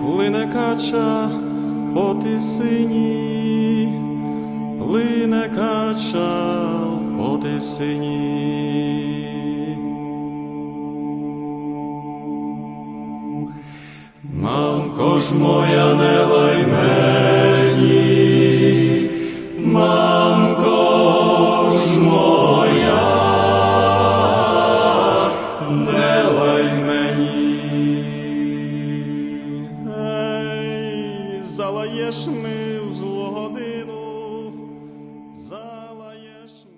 Плине кача по тисині, мене качав по тисині. Мамко ж моя не лай мені, мамко ж моя, не лай мені, Ей, залаєш ми в злу годину. acho